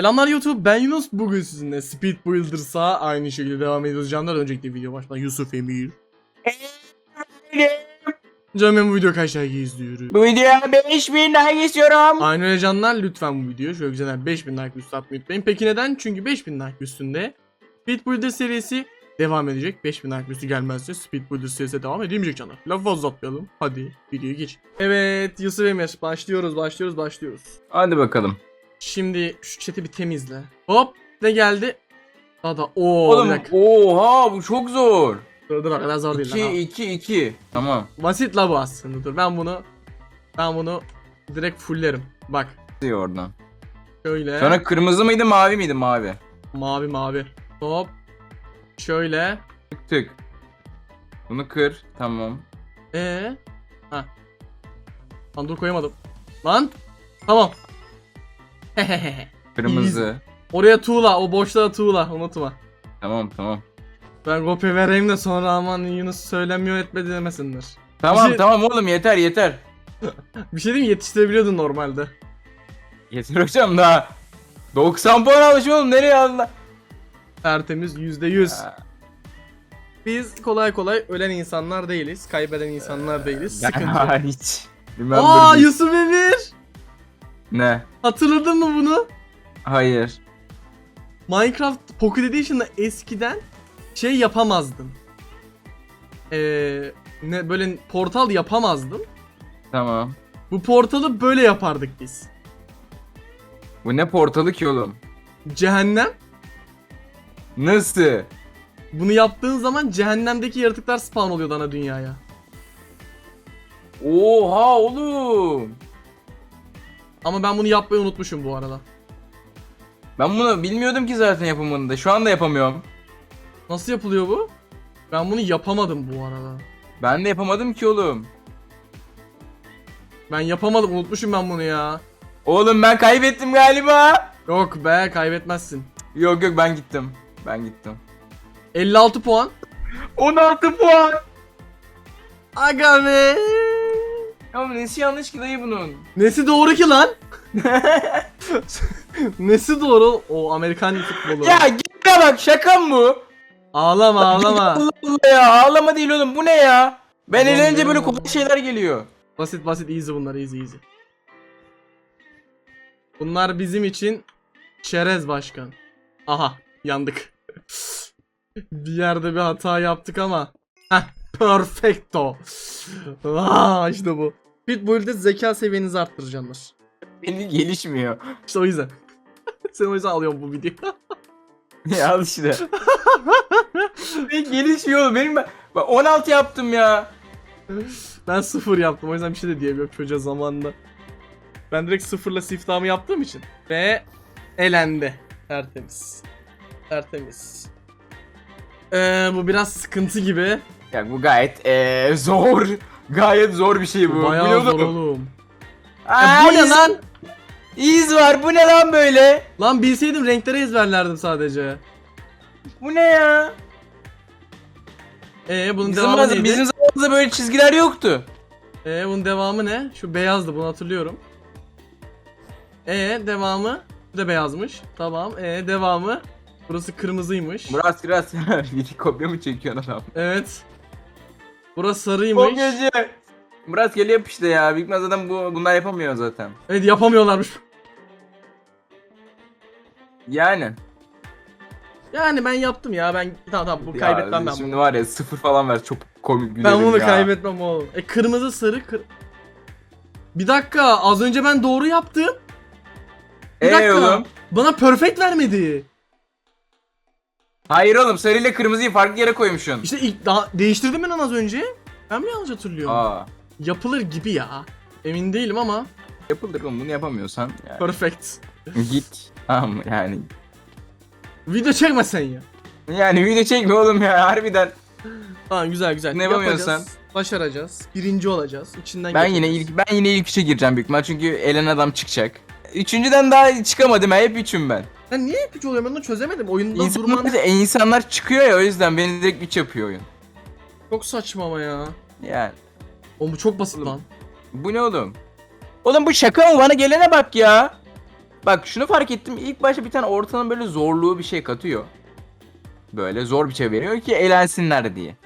Selamlar YouTube ben Yunus. Bugün sizinle Speed Builders'a aynı şekilde devam ediyoruz. Canlar öncelikle video baştan Yusuf Emir. Canım ben bu video kaç like izliyoruz Bu videoya 5000 like istiyorum. Aynı öyle canlar lütfen bu videoyu şöyle güzel 5000 like üstü atmayı unutmayın. Peki neden? Çünkü 5000 like üstünde Speed Builder serisi devam edecek. 5000 like üstü gelmezse Speed Builder serisi devam edemeyecek canlar. Lafı fazla uzatmayalım. Hadi videoya geç. Evet Yusuf Emir başlıyoruz başlıyoruz başlıyoruz. Hadi bakalım. Şimdi şu chat'i bir temizle Hop ne geldi? Daha da ooo bir Oğlum dakika. oha bu çok zor. Dur dur kadar zor değil. 2 lan. 2 2. Tamam. Basit la bu aslında. Dur ben bunu ben bunu direkt fullerim. Bak Diyor oradan. şöyle Sonra kırmızı mıydı mavi miydi mavi? mavi mavi. Hop. Şöyle. Tık tık. Bunu kır. Tamam. Ee. Ha. Lan dur koyamadım. Lan. Tamam. Kırmızı. Oraya tuğla, o boşluğa tuğla, unutma. Tamam tamam. Ben kopya vereyim de sonra aman Yunus söylemiyor etmedi demesinler. Tamam Bizi- tamam oğlum yeter yeter. Bir şey diyeyim mi? yetiştirebiliyordun normalde. Yeter hocam daha. 90 puan almış oğlum nereye Allah? Tertemiz %100. Ha, Biz kolay kolay ölen insanlar değiliz. Kaybeden insanlar değiliz. Ben Sıkıntı yok. hariç. Remember Aa. Yusuf Emir. Ne? Hatırladın mı bunu? Hayır. Minecraft Pocket Edition'da eskiden şey yapamazdın. Ee, ne böyle portal yapamazdın. Tamam. Bu portalı böyle yapardık biz. Bu ne portalı ki oğlum? Cehennem. Nasıl? Bunu yaptığın zaman cehennemdeki yaratıklar spawn oluyordu ana dünyaya. Oha oğlum. Ama ben bunu yapmayı unutmuşum bu arada. Ben bunu bilmiyordum ki zaten yapımını da. Şu anda yapamıyorum. Nasıl yapılıyor bu? Ben bunu yapamadım bu arada. Ben de yapamadım ki oğlum. Ben yapamadım unutmuşum ben bunu ya. Oğlum ben kaybettim galiba. Yok be kaybetmezsin. Yok yok ben gittim. Ben gittim. 56 puan. 16 puan. Aga be. Ya nesi yanlış ki dayı bunun? Nesi doğru ki lan? Nesi doğru? O Amerikan futbolu. Ya gitme bak şaka mı bu? Ağlama ağlama. Allah Allah ya ağlama değil oğlum bu ne ya? Ben Tamam, eğlenince böyle tamam. kolay şeyler geliyor. basit basit easy bunlar easy easy. Bunlar bizim için çerez başkan. Aha yandık. bir yerde bir hata yaptık ama. Heh perfecto. Aa işte bu. Pitbull'de zeka seviyenizi arttıracaksınlar. Benim gelişmiyor. İşte o yüzden. Sen o yüzden alıyorum bu videoyu. ya al işte. Benim gelişmiyor oğlum benim ben. Bak 16 yaptım ya. ben sıfır yaptım o yüzden bir şey de diyemiyorum çocuğa zamanında. Ben direkt sıfırla siftahımı yaptığım için. Ve elendi. Tertemiz. Tertemiz. Ee, bu biraz sıkıntı gibi. Ya bu gayet eee zor. Gayet zor bir şey bu. Bayağı Biliyordum. zor oğlum. E, Aa, bu ne iz- lan? İz var bu ne lan böyle? Lan bilseydim renkleri ezberlerdim sadece. Bu ne ya? Ee bunun Bizim, devamı neydi? bizim zamanımızda böyle çizgiler yoktu. Ee bunun devamı ne? Şu beyazdı bunu hatırlıyorum. Ee devamı? Bu da beyazmış. Tamam. Ee devamı? Burası kırmızıymış. Murat biraz bir kopya mı çekiyorsun adam? Evet. Burası sarıymış. Kopyacı. Murat gel yap işte ya. Büyük zaten bu bunlar yapamıyor zaten. Evet yapamıyorlarmış. Yani. Yani ben yaptım ya ben tamam tamam bu Ya, kaybetmem ben Şimdi bunu. var ya sıfır falan ver çok komik gülerim Ben bunu ya. kaybetmem oğlum. E kırmızı sarı kır... Bir dakika az önce ben doğru yaptım. Bir Ee dakika. oğlum. Bana perfect vermedi. Hayır oğlum sarı ile kırmızıyı farklı yere koymuşsun. İşte ilk daha değiştirdim ben onu az önce. Ben mi yanlış hatırlıyorum? Aa. Yapılır gibi ya. Emin değilim ama Yapılır oğlum bunu yapamıyorsan. Yani. perfect. Git. Tamam yani. Video çekmesen ya. Yani video çekme oğlum ya harbiden. Tamam güzel güzel. Ne Yapacağız, yapamıyorsan? Başaracağız. Birinci olacağız. İçinden Ben yine ilk ben yine ilk üçe gireceğim büyük ihtimal çünkü elen adam çıkacak. Üçüncüden daha çıkamadım ha hep üçüm ben. Ben niye hep üç oluyorum ben onu çözemedim. Oyunda İnsanlar, durman insanlar çıkıyor ya o yüzden beni direkt üç yapıyor oyun. çok saçma ama ya. Yani. Oğlum bu çok basit lan. Bu ne oğlum? Oğlum bu şaka mı? Bana gelene bak ya. Bak şunu fark ettim. İlk başta bir tane ortanın böyle zorluğu bir şey katıyor. Böyle zor bir şey veriyor ki eğlensinler diye.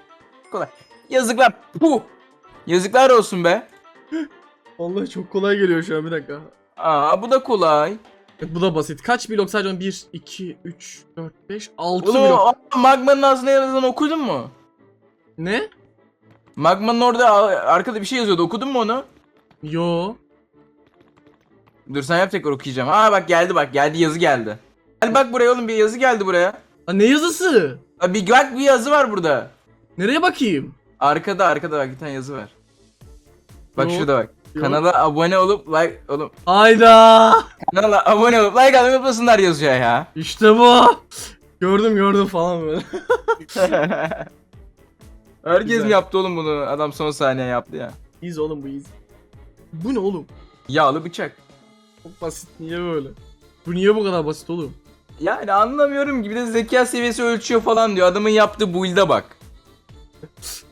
Kolay. Yazıklar. Puh. Yazıklar olsun be. Allah çok kolay geliyor şu an bir dakika. Aa bu da kolay. Bu da basit. Kaç blok sadece 1, 2, 3, 4, 5, 6 Oğlum blok. o magmanın ağzına yazan okudun mu? Ne? Magmanın orada arkada bir şey yazıyordu. Okudun mu onu? Yo. Dur sen yap tekrar okuyacağım. Aa bak geldi bak geldi yazı geldi. Hadi bak buraya oğlum bir yazı geldi buraya. Aa, ne yazısı? Aa, bir bak bir yazı var burada. Nereye bakayım? Arkada arkada bak bir tane yazı var. Bak Yok, şurada bak. Kanala abone olup like oğlum. Hayda. Kanala abone olup like atmayı unutmasınlar yazıyor ya. İşte bu. Gördüm gördüm falan böyle. Herkes Güzel. mi yaptı oğlum bunu? Adam son saniye yaptı ya. İyiyiz oğlum bu iyiyiz. Bu ne oğlum? Yağlı bıçak. Çok basit niye böyle? Bu niye bu kadar basit oğlum? Yani anlamıyorum gibi de zeka seviyesi ölçüyor falan diyor. Adamın yaptığı build'e bak.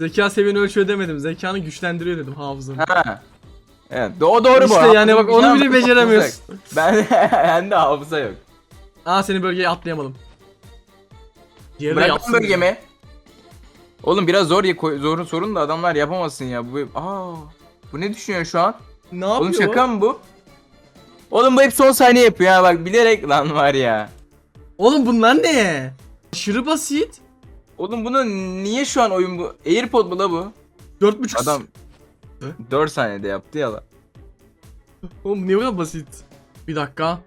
Zeka seviyeni ölçüyor demedim. Zekanı güçlendiriyor dedim hafızanı. Ha. Evet, o doğru bu. işte yani bak onu bile beceremiyorsun. Ben bende hafıza yok. Aa seni bölgeye atlayamadım. Diğeri de Bırak yapsın. lan bölgemi. Oğlum biraz zor ya zorun sorun da adamlar yapamasın ya. Bu aa bu ne düşünüyor şu an? Ne yapıyor? Oğlum şaka mı bu? Oğlum bu hep son saniye yapıyor ha bak bilerek lan var ya. Oğlum bunlar ne? Aşırı basit. Oğlum bunu niye şu an oyun bu? Airpod mu la bu? 4.5 Adam Hı? 4 saniyede yaptı ya lan. Oğlum niye bu kadar basit? Bir dakika.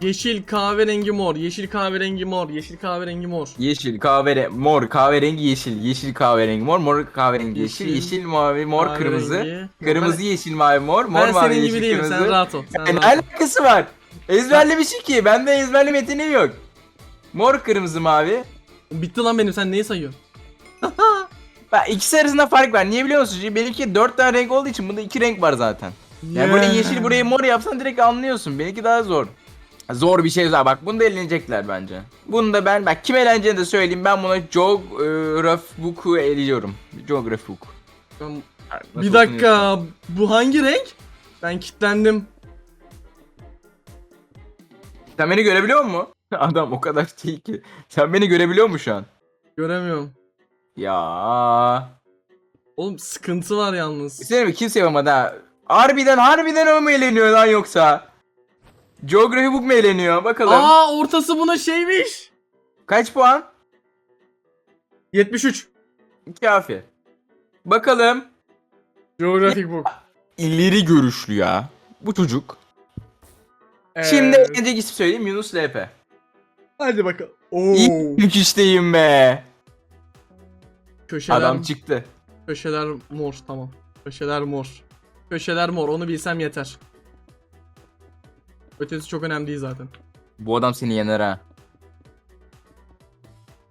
Yeşil kahverengi mor, yeşil kahverengi mor, yeşil kahverengi mor. Yeşil, kahverengi, mor, kahverengi, yeşil, yeşil, kahverengi, mor, mor, kahverengi, yeşil, Yeşil, yeşil, mavi, mor, kahverengi. kırmızı, kırmızı, yeşil, mavi, mor, mor, ben mavi, senin yeşil, gibi değilim, kırmızı. sen rahat ol. Sen Ya ne rahat ol. alakası var? Ezberlemiş ki. Bende ezberleme yeteneği yok. Mor, kırmızı, mavi. Bitti lan benim, sen neyi sayıyorsun? Bak ikisi arasında fark var. Niye biliyor musun? Çünkü benimki 4 tane renk olduğu için bunda 2 renk var zaten. Yani böyle Yeah. yeşil burayı mor yapsan direkt anlıyorsun. Benimki daha zor. Zor bir şey var. Bak bunu da eğlenecekler bence. Bunu da ben bak kim eğleneceğini de söyleyeyim. Ben buna Geography Book'u eliyorum. Book. Ben- Nasıl Bir dakika, bu hangi renk? Ben kilitlendim. Sen beni görebiliyor musun? Adam o kadar değil ki. Sen beni görebiliyor musun şu an? Göremiyorum. Ya. Oğlum sıkıntı var yalnız. Senin mi kimse yapamadı ha. Harbiden harbiden o mu eğleniyor lan yoksa? Geography Book mu eğleniyor? Bakalım. Aa ortası buna şeymiş. Kaç puan? 73. Kafi. Bakalım. Geographic book. İleri görüşlü ya. Bu çocuk. Ee, Şimdi eğlenecek isim söyleyeyim Yunus LP. Hadi bakalım. Oo. Yüküşteyim be. Köşeler, Adam çıktı. köşeler mor tamam. Köşeler mor. Köşeler mor onu bilsem yeter. Ötesi çok önemli değil zaten. Bu adam seni yener ha.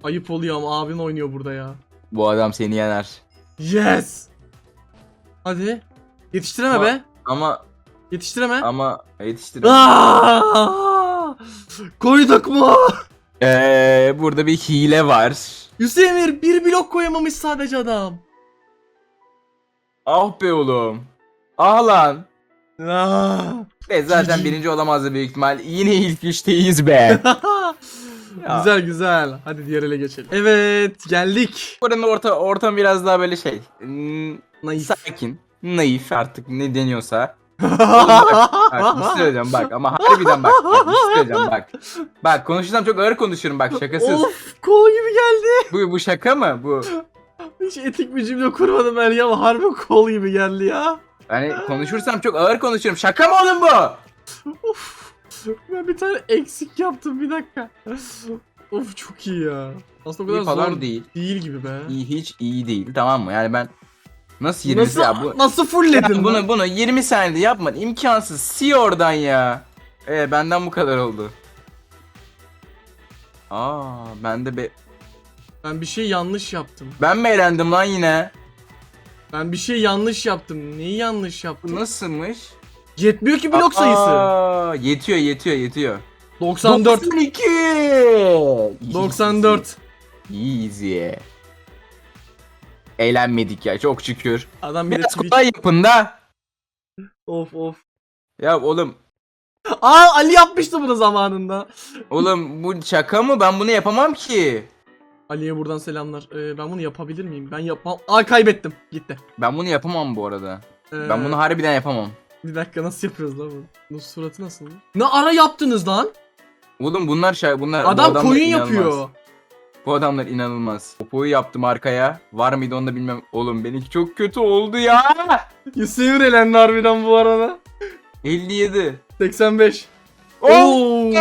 Ayıp oluyor ama abin oynuyor burada ya. Bu adam seni yener. Yes. Hadi. Yetiştireme Ama- be. Ama Yetiştireme. ama yetiştir. Aa! Koyduk mu? Ee, burada bir hile var. Hüseyin bir blok koyamamış sadece adam. Ah be oğlum. Ah lan. Aa. Ve zaten birinci olamazdı büyük ihtimal. Yine ilk üçteyiz be. Ya. güzel güzel. Hadi diğer ele geçelim. Evet geldik. Buranın orta ortam biraz daha böyle şey. hmm, Naif. Sakin. Naif artık ne deniyorsa. Bak bir şey söyleyeceğim bak ama harbiden bak. bak bir şey söyleyeceğim bak. Bak konuşursam çok ağır konuşuyorum bak şakasız. of kol gibi geldi. Bu, bu şaka mı? Bu Hiç etik bir cümle kurmadım ben ya ama harbi kol gibi geldi ya. hani konuşursam çok ağır konuşuyorum. Şaka mı oğlum bu? Of. Ben bir tane eksik yaptım bir dakika. of çok iyi ya. Aslında o kadar İyi falan zor değil. değil gibi be. İyi hiç iyi değil tamam mı? Yani ben nasıl 20 Nasıl, ya bu nasıl fullledin Ya bunu? bunu bunu 20 saniyede yapman imkansız. Si oradan ya. Ee benden bu kadar oldu. Aa ben de be Ben bir şey yanlış yaptım. ben mi eğlendim lan yine? Ben bir şey yanlış yaptım. Neyi yanlış Bu yaptım? nasılmış? Yetmiyor ki blok sayısı. Aa, yetiyor yetiyor yetiyor. 94. 92. 94. Easy. Eğlenmedik ya çok şükür. Adam bir de Biraz Twitch. kolay yapın da. Of of. Ya oğlum Aa Ali yapmıştı bunu zamanında. Oğlum bu şaka mı? Ben bunu yapamam ki. Ali'ye buradan selamlar. Ee, ben bunu yapabilir miyim? Ben yapmam. Aa kaybettim. Gitti. Ben bunu yapamam bu arada. Ee, Ben bunu harbiden yapamam. Bir dakika nasıl yapıyoruz lan bunu? Bu suratı nasıl? Ne ara yaptınız lan? Oğlum bunlar şey bunlar bu Adam koyun inanılmaz. yapıyor. Bu adamlar inanılmaz. Popoyu yaptım arkaya. Var mıydı onu da bilmem. Oğlum benimki çok kötü oldu ya. Yusuf elendi harbiden bu arada. 57. 85. Oo!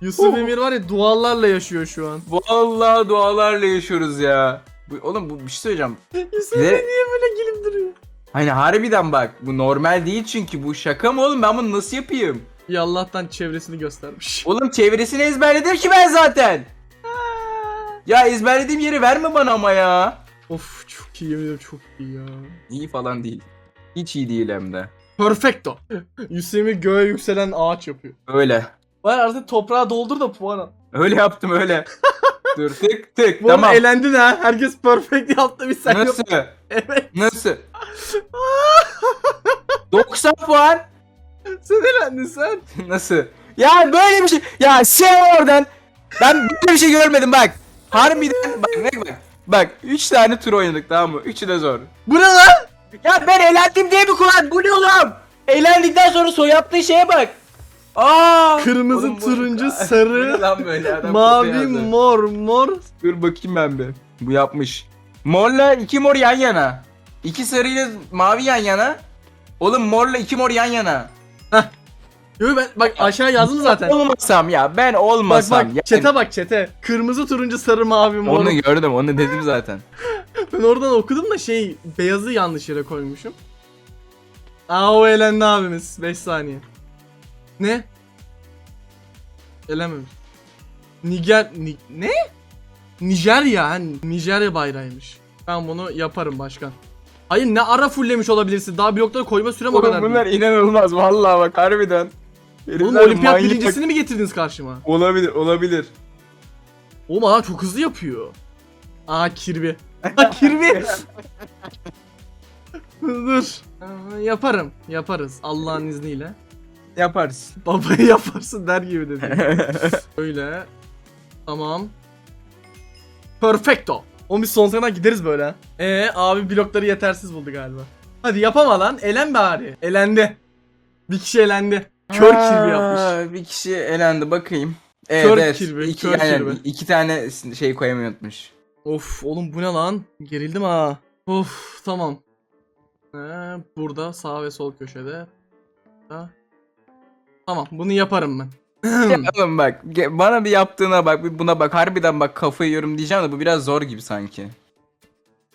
Yusuf Oh. Emir var ya dualarla yaşıyor şu an. Vallahi dualarla yaşıyoruz ya. Bu, oğlum bu bir şey söyleyeceğim. Yusuf Emir niye böyle gelip duruyor? Hani harbiden bak bu normal değil çünkü bu şaka mı oğlum ben bunu nasıl yapayım? Ya Allah'tan çevresini göstermiş. Oğlum çevresini ezberledim ki ben zaten. Ya ezberlediğim yeri verme bana ama ya. of çok iyi yemin ederim çok iyi ya. İyi falan değil. Hiç iyi değil hem de. Perfecto. Emir göğe yükselen ağaç yapıyor. Öyle. Var artık toprağa doldur da puan al. Öyle yaptım öyle. Dur tık tık Bu tamam. elendin ha. Herkes perfect yaptı bir sen Nasıl? Evet. Nasıl? 90 puan. Sen elendin sen. Nasıl? Ya böyle bir şey. Ya sen oradan. Ben böyle bir şey görmedim bak. Harbiden bak ne bak. Bak 3 tane tur oynadık tamam mı? Üçü de zor. Bu ne lan? Ya ben eğlendim diye mi kullan? Bu ne oğlum? Eğlendikten sonra soy yaptığı şeye bak. Aa! Kırmızı, Oğlum turuncu, sarı, lan böyle adam Mavi, yazdı. mor, mor. Dur bakayım ben bir. Bu yapmış. Morla iki mor yan yana. İki sarıyla mavi yan yana. Oğlum morla iki mor yan yana. Yo ben bak aşağı yazdım zaten. Olmasam ya ben Bak olmasam. bak ya. çete bak çete. Kırmızı, turuncu, sarı, mavi, mor. Onu gördüm onu dedim zaten. Ben oradan okudum da şey beyazı yanlış yere koymuşum. Aa o elendi abimiz. 5 saniye. Ne? Elememiş. Niger... Ni, ne? Nijerya. ha, Nijerya bayrağıymış. Ben bunu yaparım başkan. Hayır ne ara fulllemiş olabilirsin. Daha blokları koyma sürem o kadar. Oğlum bunlar değil. inanılmaz vallahi bak harbiden. Oğlum Herifler olimpiyat manyak. birincisini mi getirdiniz karşıma? Olabilir olabilir. Oğlum adam çok hızlı yapıyor. Aa kirbi. Aa kirbi. Dur. Aa, yaparım. Yaparız. Allah'ın izniyle. Yaparız. Babayı yaparsın der gibi dedi. Öyle. Tamam. Perfecto. Oğlum biz son kadar gideriz böyle. Ee abi blokları yetersiz buldu galiba. Hadi yapama lan. Elen bari. Elendi. Bir kişi elendi. Kör kirbi yapmış. Bir kişi elendi bakayım. Evet, Kör evet. kirbi, İki, kör kirbi. iki tane şey koymayı unutmuş. Of oğlum bu ne lan? Gerildim ha. Of tamam. Ee, burada sağ ve sol köşede. Ha. Tamam bunu yaparım ben. Ya oğlum bak ge- bana bir yaptığına bak bir buna bak harbiden bak kafayı yiyorum diyeceğim de bu biraz zor gibi sanki.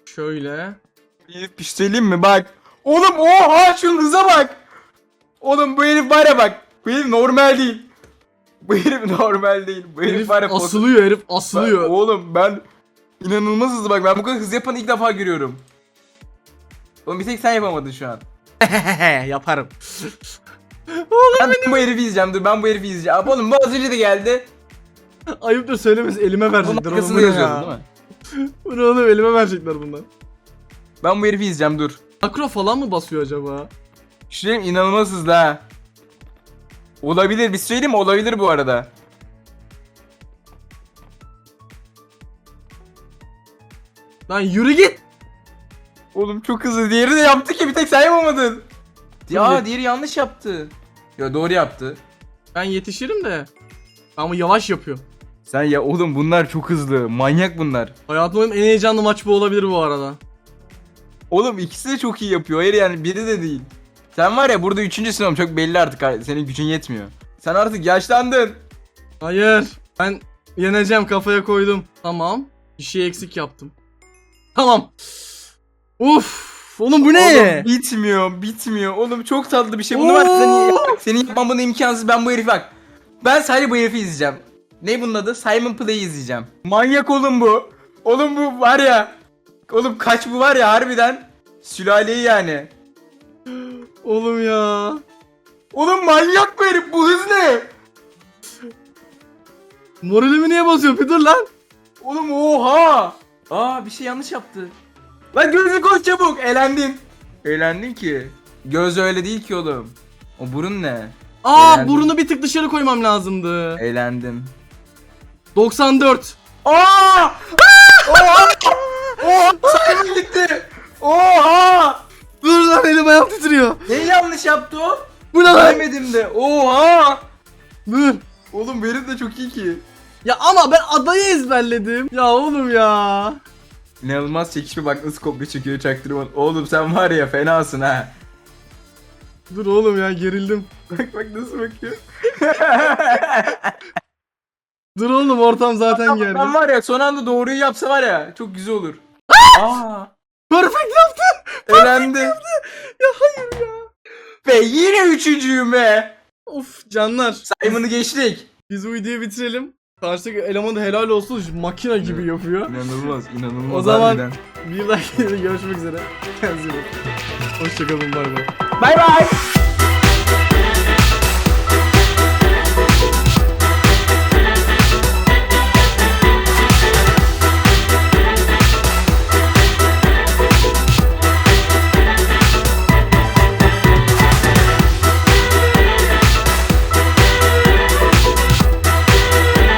Şöyle. Bir söyleyeyim mi bak. Oğlum oha şunun hıza bak. Oğlum bu herif var ya bak. Bu herif normal değil. Bu herif normal değil. Bu herif, Herif var ya asılıyor herif Ben- asılıyor. oğlum ben inanılmaz hızlı bak ben bu kadar hızlı yapanı ilk defa görüyorum. Oğlum bir tek sen yapamadın şu an. yaparım. Ben bu herifi izleyeceğim dur ben bu herifi izleyeceğim. Abi oğlum bu az önce de geldi. Ayıptır söylemesi elime Bunun verecekler oğlum bu arkasında ne yazıyordu ya? değil mi? Bu ne oğlum elime verecekler bundan. Ben bu herifi izleyeceğim dur. Akro falan mı basıyor acaba? Şu herif inanılmaz hızlı ha. Olabilir bir söyleyeyim mi? Olabilir bu arada. Lan yürü git. Oğlum çok hızlı. Diğeri de yaptı ki bir tek sen yapamadın. Ya diğeri yanlış yaptı. Ya doğru yaptı. Ben yetişirim de. Ama yavaş yapıyor. Sen ya oğlum bunlar çok hızlı. Manyak bunlar. Hayatımın en heyecanlı maç bu olabilir bu arada. Oğlum ikisi de çok iyi yapıyor. Hayır yani biri de değil. Sen var ya burada üçüncüsün oğlum çok belli artık. Senin gücün yetmiyor. Sen artık yaşlandın. Hayır. Ben yeneceğim kafaya koydum. Tamam. Bir şey eksik yaptım. Tamam. Uf. Oğlum bu ne? Oğlum bitmiyor, bitmiyor. Oğlum çok tatlı bir şey. Bunu var senin, senin yapman bana imkansız. Ben bu herifi bak. Ben sadece bu herifi izleyeceğim. Ne bunun adı? Simon Play'i izleyeceğim. Manyak oğlum bu. Oğlum bu var ya. Oğlum kaç bu var ya harbiden. Sülaleyi yani. Oğlum ya. Oğlum manyak bu herif. Bu hız ne? Moralimi niye bozuyor? Bir dur lan. Oğlum oha. Aa bir şey yanlış yaptı. Lan gözü koş çabuk. Elendin. Elendin ki. Göz öyle değil ki oğlum. O burun ne? Aa Eğlendim. burnu bir tık dışarı koymam lazımdı. Eğlendim. 94. Aa! Oha! Oha! Simon gitti. Oha! Dur lan elim ayağım titriyor. Ne yanlış yaptı o? Bu ne lan? Bilemedim de. Oha! Dur. Oğlum benim de çok iyi ki. Ya ama ben adayı ezberledim. Ya oğlum ya. İnanılmaz çekişme bak nasıl kopya çekiyor çaktırma. Oğlum sen var ya fenasın ha. Dur oğlum ya gerildim. Bak bak nasıl bakıyor. Dur oğlum ortam zaten gerdi. ben var ya son anda doğruyu yapsa var ya çok güzel olur. Aa! Perfect. Elendi. Ya hayır ya. Ve yine üçüncüyüm be. Of canlar. Simon'ı geçtik. Biz bu videoyu bitirelim. Karşıdaki eleman da helal olsun. Makine gibi yapıyor. İnanılmaz inanılmaz. O zaman- harbiden. Bir dahaki görüşmek üzere. Kendinize iyi bakın. Hoşçakalın bay bay. Bay bay.